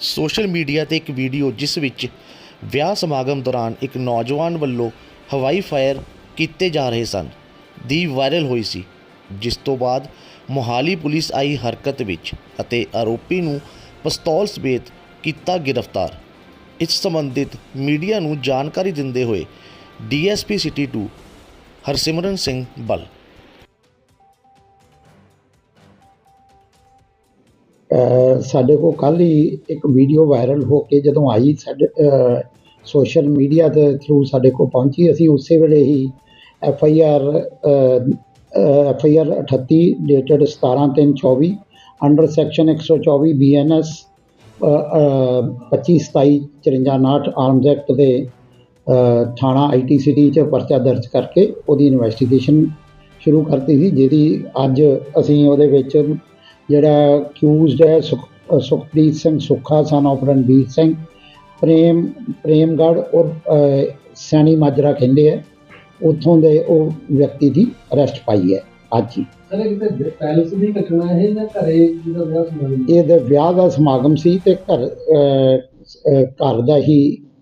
Social media ਤੇ ਇੱਕ video ਜਿਸ ਵਿੱਚ ਵਿਆਹ ਸਮਾਗਮ ਦੌਰਾਨ ਇੱਕ ਨੌਜਵਾਨ ਵੱਲੋਂ ਹਵਾਈ ਫਾਇਰ ਕੀਤੇ ਜਾ ਰਹੇ ਸਨ, ਦੀ ਵਾਇਰਲ ਹੋਈ ਸੀ, ਜਿਸ ਤੋਂ ਬਾਅਦ ਮੋਹਾਲੀ ਪੁਲਿਸ ਆਈ ਹਰਕਤ ਵਿੱਚ ਅਤੇ ਆਰੋਪੀ ਨੂੰ ਪਿਸਤੌਲ ਸਮੇਤ ਕੀਤਾ ਗ੍ਰਿਫਤਾਰ। ਇਸ ਸੰਬੰਧਿਤ ਮੀਡੀਆ ਨੂੰ ਜਾਣਕਾਰੀ ਦਿੰਦੇ ਹੋਏ ਡੀਐਸਪੀ ਸਿਟੀ 2 ਹਰਸਿਮਰਨ ਸਿੰਘ ਬਲ ਸਾਡੇ ਕੋਲ ਕੱਲ ਹੀ ਇੱਕ ਵੀਡੀਓ ਵਾਇਰਲ ਹੋ ਕੇ ਜਦੋਂ ਆਈ ਸਾਡੇ ਸੋਸ਼ਲ ਮੀਡੀਆ ਦੇ ਥਰੂ ਸਾਡੇ ਕੋਲ ਪਹੁੰਚੀ, ਅਸੀਂ ਉਸੇ ਵੇਲੇ ਹੀ F I R F I R 38 dated 17/3/24 under section 124 B N S 25 27 54 arms act ਦੇ ਥਾਣਾ ਆਈ ਟੀ ਸਿਟੀ ਚ ਪਰਚਾ ਦਰਜ ਕਰਕੇ ਉਹਦੀ ਇਨਵੈਸਟੀਗੇਸ਼ਨ ਸ਼ੁਰੂ ਕਰਤੀ ਸੀ, ਜਿਹਦੀ ਅੱਜ ਅਸੀਂ ਉਹਦੇ ਵਿੱਚ ਜਿਹੜਾ ਅਕਿਊਜ਼ਡ ਹੈ ਸੁਖਪ੍ਰੀਤ ਸਿੰਘ ਸੁੱਖਾ ਸਨ ਆਫ ਰਣਬੀਰ ਸਿੰਘ ਪ੍ਰੇਮ ਪ੍ਰੇਮਗੜ੍ਹ ਔਰ ਸੈਣੀ ਮਾਜਰਾ ਕਹਿੰਦੇ ਆ ਉੱਥੋਂ ਦੇ ਉਹ ਵਿਅਕਤੀ ਦੀ ਅਰੈਸਟ ਪਾਈ ਹੈ ਅੱਜ ਹੀ। ਸਰ ਇਹ ਦੀ ਘਟਨਾ ਹੈ ਜਾਂ ਘਰੇ ਜਿਹਦਾ ਵਿਆਹ ਵਿਆਹ ਦਾ ਸਮਾਗਮ ਸੀ ਤੇ ਘਰ ਘਰ ਦਾ ਹੀ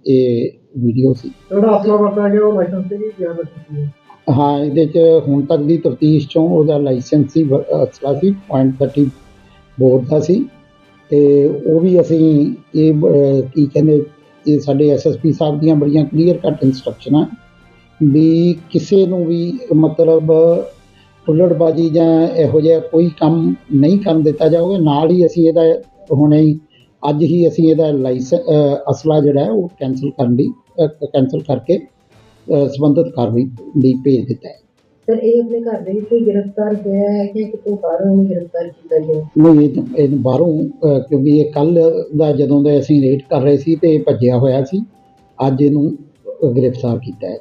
ਇਹ ਵੀਡੀਓ ਸੀ। ਜਿਹੜਾ ਅਸਲਾ ਵਰਤਾ ਗਿਆ ਉਹ ਲਾਇਸੈਂਸ ਤੇ ਵੀ ਗਿਆ ਬੱਚੀ ਹਾਂ ਇਹਦੇ ਚ ਹੁਣ ਤੱਕ ਦੀ ਤਫਤੀਸ਼ ਚੋਂ ਉਹਦਾ ਲਾਇਸੈਂਸ ਸੀ ਵ- ਅਸਲਾ ਸੀ .30 ਬੋਰ ਦਾ ਸੀ। ਤੇ ਉਹ ਵੀ ਅਸੀਂ ਇਹ ਅਹ, ਕੀ ਕਹਿੰਦੇ ਇਹ ਸਾਡੇ ਐਸਐਸਪੀ ਸਾਹਿਬ ਦੀਆਂ ਬੜੀਆਂ ਕਲੀਅਰ ਕੱਟ ਇਨਸਟਰਕਸ਼ਨਾਂ ਵੀ ਕਿਸੇ ਨੂੰ ਵੀ ਮਤਲਬ ਹੁੱਲੜਬਾਜੀ ਜਾਂ ਇਹੋ ਜਿਹਾ ਕੋਈ ਕੰਮ ਨਹੀਂ ਕਰਨ ਦਿੱਤਾ ਜਾਊਗਾ। ਨਾਲ ਹੀ ਅਸੀਂ ਇਹਦਾ ਹੁਣੇ ਹੀ ਅੱਜ ਹੀ ਅਸੀਂ ਇਹਦਾ ਲਾਇਸੈਂਸ ਅਸਲਾ ਜਿਹੜਾ ਉਹ ਕੈਂਸਲ ਕਰਨ ਦੀ ਕੈਂਸਲ ਕਰਕੇ ਸਬੰਧਤ ਕਾਰਵਾਈ ਲਈ ਭੇਜ ਦਿੱਤਾ ਹੈ। ਸਰ ਇਹ ਆਪਣੇ ਘਰ ਦੇ ਵਿੱਚ ਗ੍ਰਿਫਤਾਰ ਹੋਇਆ ਹੈ ਕਿ ਕਿਤੋਂ ਬਾਹਰੋਂ ਹੀ ਗ੍ਰਿਫਤਾਰ ਕੀਤਾ ਗਿਆ ਨਹੀਂ ਇਹ ਇਹ ਬਾਹਰੋਂ ਕਿਉਂਕਿ ਇਹ ਕੱਲ ਦਾ ਜਦੋਂ ਦਾ ਅਸੀਂ ਰੇਟ ਕਰ ਰਹੇ ਸੀ ਤੇ ਭੱਜਿਆ ਹੋਇਆ ਸੀ ਅੱਜ ਇਹਨੂੰ ਗ੍ਰਿਫਤਾਰ ਕੀਤਾ ਹੈ।